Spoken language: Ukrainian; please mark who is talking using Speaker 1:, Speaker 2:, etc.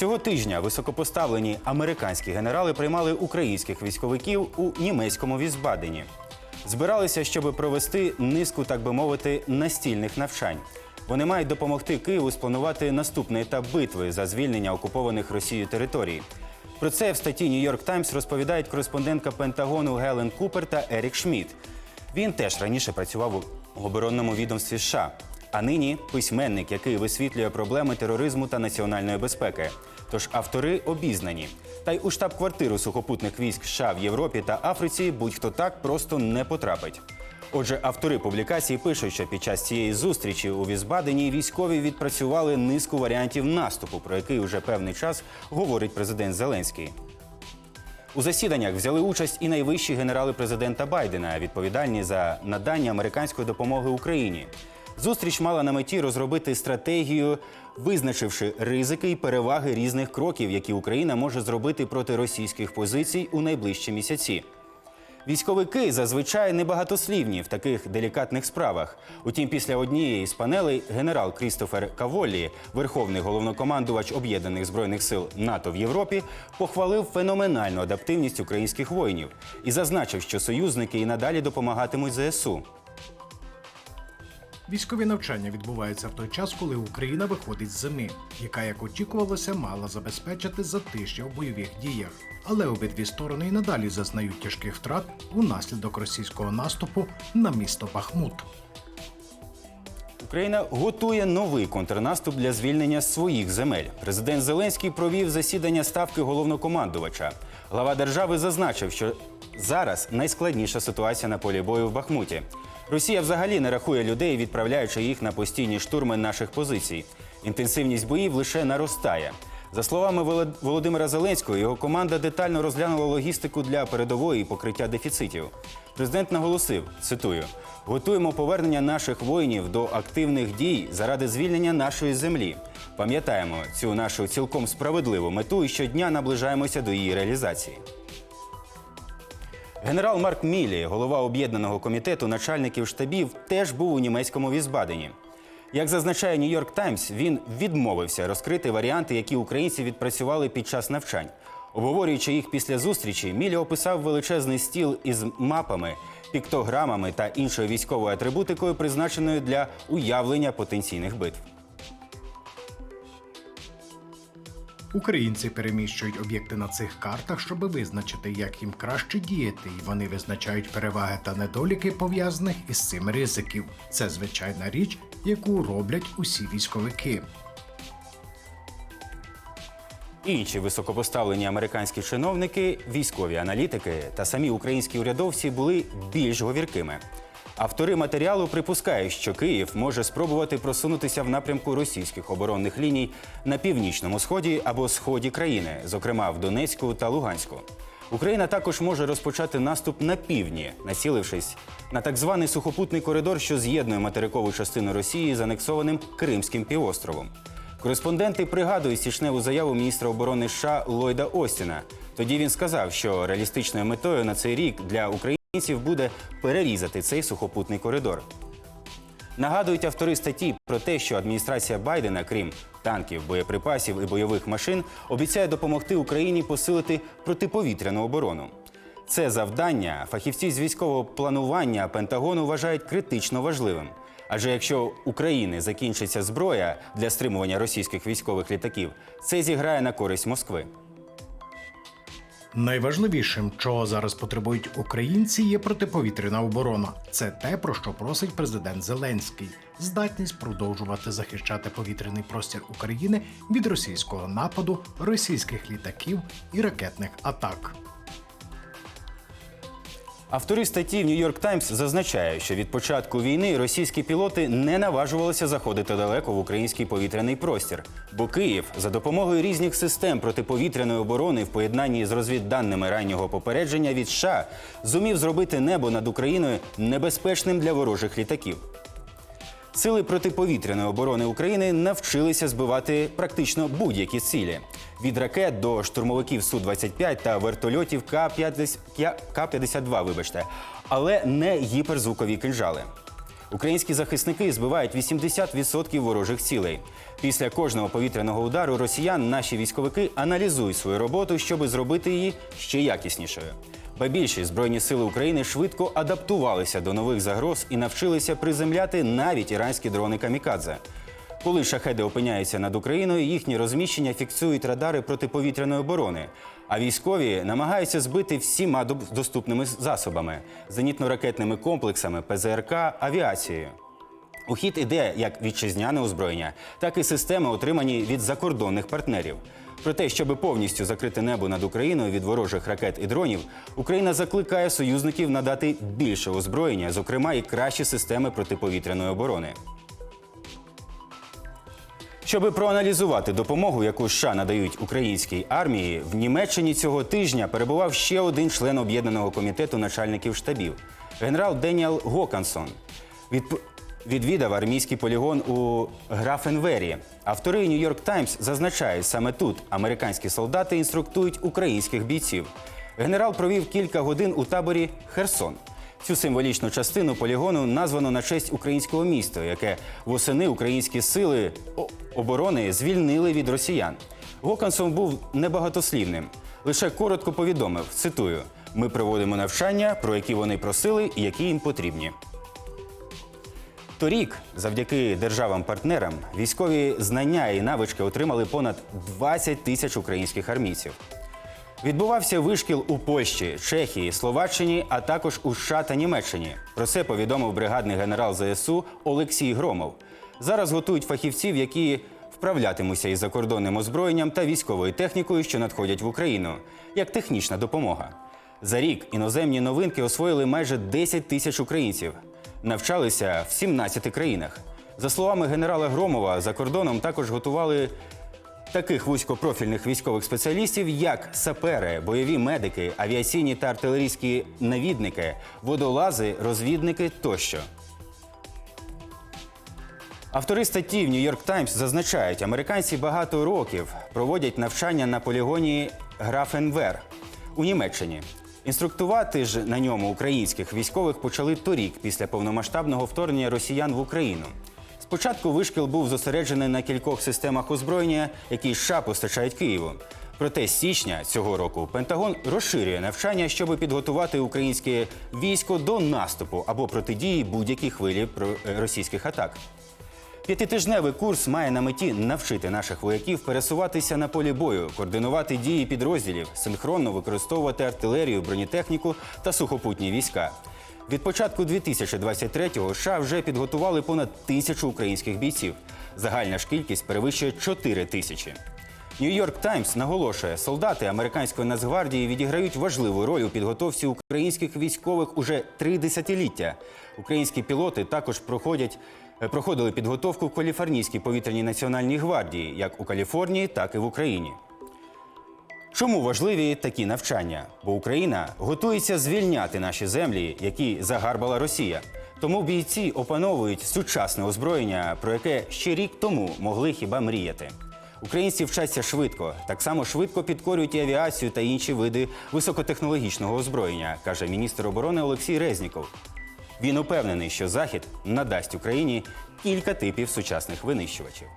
Speaker 1: Цього тижня високопоставлені американські генерали приймали українських військовиків у німецькому Візбадені. Збиралися, щоб провести низку, так би мовити, настільних навчань. Вони мають допомогти Києву спланувати наступний етап битви за звільнення окупованих Росією територій. Про це в статті York Times розповідають кореспондентка Пентагону Гелен Купер та Ерік Шмідт. Він теж раніше працював у оборонному відомстві США, а нині письменник, який висвітлює проблеми тероризму та національної безпеки. Тож автори обізнані. Та й у штаб-квартиру сухопутних військ США в Європі та Африці будь-хто так просто не потрапить. Отже, автори публікації пишуть, що під час цієї зустрічі у Візбадені військові відпрацювали низку варіантів наступу, про який уже певний час говорить президент Зеленський. У засіданнях взяли участь і найвищі генерали президента Байдена, відповідальні за надання американської допомоги Україні. Зустріч мала на меті розробити стратегію, визначивши ризики і переваги різних кроків, які Україна може зробити проти російських позицій у найближчі місяці. Військовики зазвичай небагатослівні в таких делікатних справах. Утім, після однієї з панелей генерал Крістофер Каволлі, верховний головнокомандувач об'єднаних збройних сил НАТО в Європі, похвалив феноменальну адаптивність українських воїнів і зазначив, що союзники і надалі допомагатимуть ЗСУ.
Speaker 2: Військові навчання відбуваються в той час, коли Україна виходить з зими, яка, як очікувалося, мала забезпечити затишя в бойових діях. Але обидві сторони й надалі зазнають тяжких втрат унаслідок російського наступу на місто Бахмут.
Speaker 1: Україна готує новий контрнаступ для звільнення своїх земель. Президент Зеленський провів засідання ставки головнокомандувача. Глава держави зазначив, що зараз найскладніша ситуація на полі бою в Бахмуті. Росія взагалі не рахує людей, відправляючи їх на постійні штурми наших позицій. Інтенсивність боїв лише наростає. За словами Володимира Зеленського, його команда детально розглянула логістику для передової і покриття дефіцитів. Президент наголосив: цитую: готуємо повернення наших воїнів до активних дій заради звільнення нашої землі. Пам'ятаємо цю нашу цілком справедливу мету і щодня наближаємося до її реалізації. Генерал Марк Мілі, голова об'єднаного комітету начальників штабів, теж був у німецькому Візбадені. Як зазначає Нью-Йорк Таймс, він відмовився розкрити варіанти, які українці відпрацювали під час навчань. Обговорюючи їх після зустрічі, Мілі описав величезний стіл із мапами, піктограмами та іншою військовою атрибутикою, призначеною для уявлення потенційних битв.
Speaker 2: Українці переміщують об'єкти на цих картах, щоб визначити, як їм краще діяти, і вони визначають переваги та недоліки пов'язаних із цим ризиків. Це звичайна річ, яку роблять усі військовики.
Speaker 1: Інші високопоставлені американські чиновники, військові аналітики та самі українські урядовці були більш говіркими. Автори матеріалу припускають, що Київ може спробувати просунутися в напрямку російських оборонних ліній на північному сході або сході країни, зокрема в Донецьку та Луганську. Україна також може розпочати наступ на півдні, націлившись на так званий сухопутний коридор, що з'єднує материкову частину Росії з анексованим Кримським півостровом. Кореспонденти пригадують січневу заяву міністра оборони США Ллойда Остіна. Тоді він сказав, що реалістичною метою на цей рік для українців буде перерізати цей сухопутний коридор. Нагадують автори статті про те, що адміністрація Байдена, крім танків, боєприпасів і бойових машин, обіцяє допомогти Україні посилити протиповітряну оборону. Це завдання фахівці з військового планування Пентагону вважають критично важливим. Адже якщо України закінчиться зброя для стримування російських військових літаків, це зіграє на користь Москви.
Speaker 2: Найважливішим, чого зараз потребують українці, є протиповітряна оборона. Це те, про що просить президент Зеленський: здатність продовжувати захищати повітряний простір України від російського нападу, російських літаків і ракетних атак.
Speaker 1: Автори статті Нью-Йорк Таймс зазначають, що від початку війни російські пілоти не наважувалися заходити далеко в український повітряний простір, бо Київ за допомогою різних систем протиповітряної оборони в поєднанні з розвідданими раннього попередження від США зумів зробити небо над Україною небезпечним для ворожих літаків. Сили протиповітряної оборони України навчилися збивати практично будь-які цілі від ракет до штурмовиків Су-25 та вертольотів К-50 К-52, вибачте, але не гіперзвукові кинжали. Українські захисники збивають 80% ворожих цілей. Після кожного повітряного удару росіян наші військовики аналізують свою роботу, щоб зробити її ще якіснішою. Ба більше збройні сили України швидко адаптувалися до нових загроз і навчилися приземляти навіть іранські дрони камікадзе. Коли шахеди опиняються над Україною, їхні розміщення фіксують радари протиповітряної оборони. А військові намагаються збити всіма доступними засобами: зенітно-ракетними комплексами, ПЗРК, авіацією. У хід іде як вітчизняне озброєння, так і системи, отримані від закордонних партнерів. Про те, щоб повністю закрити небо над Україною від ворожих ракет і дронів, Україна закликає союзників надати більше озброєння, зокрема і кращі системи протиповітряної оборони. Щоби проаналізувати допомогу, яку США надають українській армії, в Німеччині цього тижня перебував ще один член об'єднаного комітету начальників штабів генерал Деніел Гокансон. Відп- Відвідав армійський полігон у Графенвері. Автори Нью-Йорк Таймс зазначають, саме тут американські солдати інструктують українських бійців. Генерал провів кілька годин у таборі Херсон. Цю символічну частину полігону названо на честь українського міста, яке восени українські сили оборони звільнили від росіян. Гокансон був небагатослівним. Лише коротко повідомив: цитую: ми проводимо навчання, про які вони просили і які їм потрібні. Торік, завдяки державам-партнерам, військові знання і навички отримали понад 20 тисяч українських армійців. Відбувався вишкіл у Польщі, Чехії, Словаччині, а також у США та Німеччині. Про це повідомив бригадний генерал ЗСУ Олексій Громов. Зараз готують фахівців, які вправлятимуться із закордонним озброєнням та військовою технікою, що надходять в Україну, як технічна допомога. За рік іноземні новинки освоїли майже 10 тисяч українців. Навчалися в 17 країнах. За словами генерала Громова, за кордоном також готували таких вузькопрофільних військових спеціалістів, як сапери, бойові медики, авіаційні та артилерійські навідники, водолази, розвідники тощо. Автори статті в Нью-Йорк Таймс зазначають, американці багато років проводять навчання на полігоні Графенвер у Німеччині. Інструктувати ж на ньому українських військових почали торік після повномасштабного вторгнення росіян в Україну. Спочатку вишкіл був зосереджений на кількох системах озброєння, які США постачають Києву. Проте з січня цього року Пентагон розширює навчання, щоб підготувати українське військо до наступу або протидії будь-якій хвилі е, російських атак. П'ятитижневий курс має на меті навчити наших вояків пересуватися на полі бою, координувати дії підрозділів, синхронно використовувати артилерію, бронетехніку та сухопутні війська. Від початку 2023-го США вже підготували понад тисячу українських бійців. Загальна ж кількість перевищує 4 тисячі. Нью-Йорк Таймс наголошує, солдати американської нацгвардії відіграють важливу роль у підготовці українських військових уже три десятиліття. Українські пілоти також проходять. Е, Проходили підготовку в Каліфорнійській повітряній національній гвардії, як у Каліфорнії, так і в Україні. Чому важливі такі навчання? Бо Україна готується звільняти наші землі, які загарбала Росія. Тому бійці опановують сучасне озброєння, про яке ще рік тому могли хіба мріяти. Українці вчаться швидко, так само швидко підкорюють і авіацію та інші види високотехнологічного озброєння, каже міністр оборони Олексій Резніков. Він упевнений, що Захід надасть Україні кілька типів сучасних винищувачів.